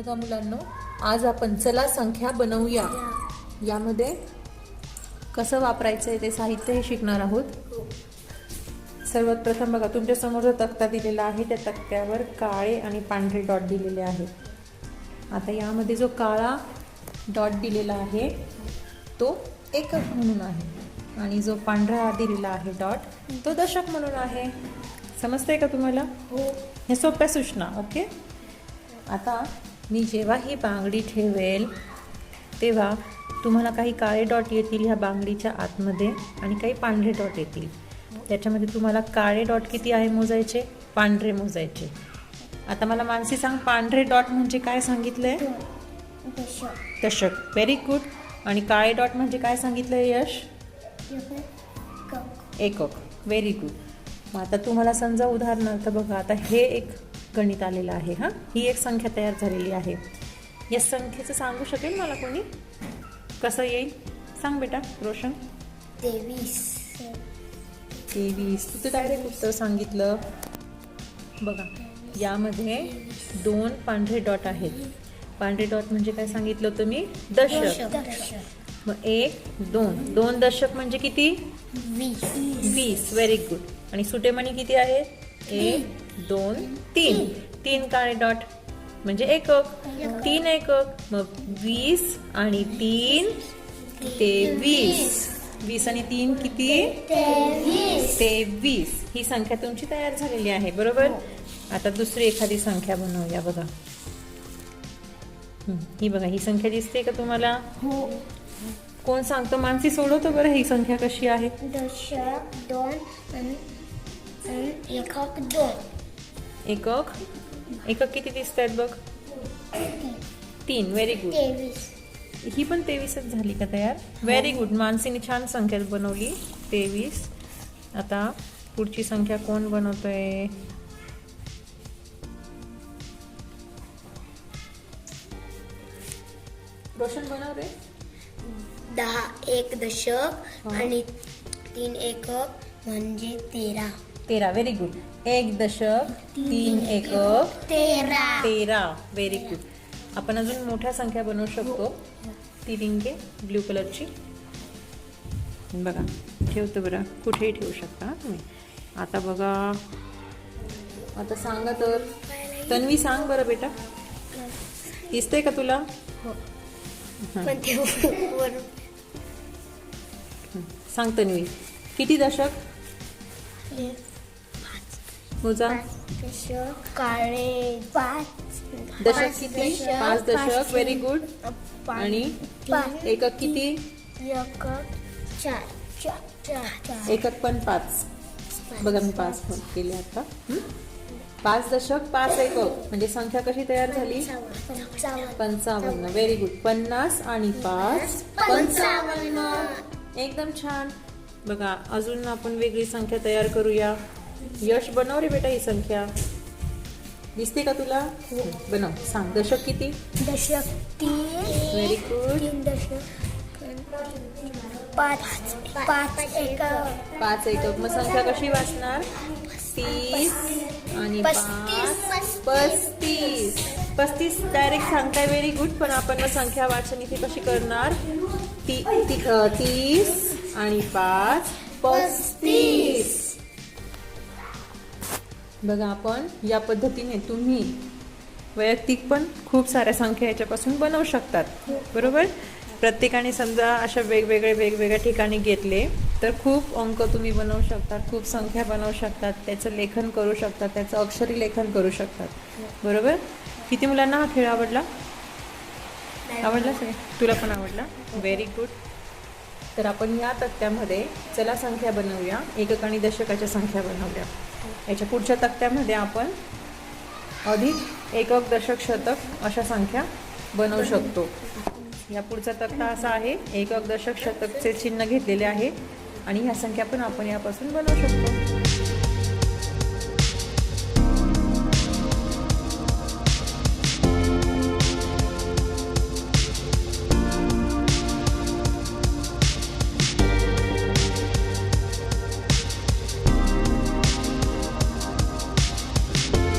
बघा मुलांनो. आज आपण चला संख्या बनवूया. यामध्ये कसं वापरायचं आहे ते साहित्य हे शिकणार आहोत. सर्वात प्रथम बघा तुमच्यासमोर जो तक्ता दिलेला आहे त्या तक्त्यावर काळे आणि पांढरे डॉट दिलेले आहेत आता यामध्ये जो काळा डॉट दिलेला आहे तो एकक म्हणून आहे. आणि जो पांढरा दिलेला आहे डॉट तो दशक म्हणून आहे. समजतंय का तुम्हाला? हे सोप्या सूचना ओके? आता मी जेव्हा ही बांगडी ठेवेल तेव्हा तुम्हाला काही काळे डॉट येतील ह्या बांगडीच्या आतमध्ये आणि काही पांढरे डॉट येतील. त्याच्यामध्ये तुम्हाला काळे डॉट किती आहे मोजायचे? पांढरे मोजायचे. आता मला मानसी सांग पांढरे डॉट म्हणजे काय सांगितलंय? दशक व्हेरी गुड आणि काळे डॉट म्हणजे काय सांगितलंय यश? एकक. व्हेरी गुड मग आता तुम्हाला समजा उदाहरणार्थ बघा आता हे एक गणित आलेलं आहे हां? ही एक संख्या तयार झालेली आहे. या संख्येचं सांगू शकेल मला कोणी? कसं येईल? सांग बेटा रोशन. तेवीस. तेवीस. तू तर डायरेक्ट उत्तर सांगितलं. बघा यामध्ये दोन पांढरे डॉट आहेत. पांढरे डॉट म्हणजे काय सांगितलं होतं मी? दशक. मग एक दोन. दोन दशक म्हणजे किती? वीस. वीस. व्हेरी गुड आणि सुटेमणी किती आहे? एक दोन तीन. तीन काळे डॉट? म्हणजे एकक. तीन एकक. मग वीस आणि तीन तेवीस वीस. आणि तीन किती? तेवीस. ही संख्या तुमची तयार झालेली आहे बरोबर? आता दुसरी एखादी संख्या बनवूया बघा. हं, बघा ही संख्या दिसते का तुम्हाला? हो. कोण सांगतो? मानसी सोडवतो बरं ही संख्या कशी आहे? दशक दोन एकक दोन. एकक? एकक किती दिसत आहेत बघ? तीन. व्हेरी गुड तेवीस. ही पण तेवीसच झाली का तयार? व्हेरी गुड मानसीने छान संख्या बनवली. तेवीस. आता पुढची संख्या कोण बनवतोय? रोशन बनव रे. दहा एक दशक. आणि तीन एकक म्हणजे तेरा. तेरा. व्हेरी गुड एक दशक तीन एकक तेरा. तेरा. व्हेरी गुड आपण अजून मोठ्या संख्या बनवू शकतो. ती रिंगे ब्ल्यू कलरची. बघा ठेवतो बरं. कुठेही ठेवू शकता हा तुम्ही. आता बघा. आता सांगा तर. तन्वी सांग बरं बेटा. दिसतंय का तुला? वरून. सांग तन्वी. किती दशक? मोजा दशक काळे पाच दशक किती? पाच दशक व्हेरी गुड आणि एकक किती? एकक चार चार एकक पण पाच. बघा मी पाच केले आता? पाच दशक पाच एकक. म्हणजे संख्या कशी तयार झाली? पंचावन्न. व्हेरी गुड पन्नास आणि पाच. पंचावन्न. एकदम छान. बघा अजून आपण वेगळी संख्या तयार करूया. यश बनव रे बेटा ही संख्या. दिसते का तुला? बनव. सांग. दशक किती? दशक तीन व्हेरी गुड तीन दशक पाच पाच एक. पाच एकक मग संख्या कशी वाचणार? तीस आणि पाच. पस्तीस. पस्तीस डायरेक्ट सांगताय. व्हेरी गुड पण आपण मग संख्या वाचन इथे कशी करणार? ती तीस आणि पाच. पस्तीस. बघा आपण या पद्धतीने तुम्ही वैयक्तिक पण खूप साऱ्या संख्या याच्यापासून बनवू शकतात. बरोबर? प्रत्येकाने समजा अशा वेगवेगळे वेगवेगळ्या ठिकाणी घेतले तर खूप अंक तुम्ही बनवू शकतात खूप संख्या बनवू शकतात त्याचं लेखन करू शकतात त्याचं अक्षरी लेखन करू शकतात. बरोबर? किती मुलांना हा खेळ आवडला? आवडला तुला पण आवडला? व्हेरी गुड तर आपण या तक्त्यामध्ये चला संख्या बनवूया एकक आणि दशकाच्या संख्या बनवल्या याच्या पुढच्या तक्त्यामध्ये आपण अधिक एकक दशक शतक अशा संख्या बनवू शकतो. या पुढचा तक्ता असा आहे एकक दशक शतकचे चिन्ह घेतलेले आहे आणि ह्या संख्या पण आपण यापासून बनवू शकतो.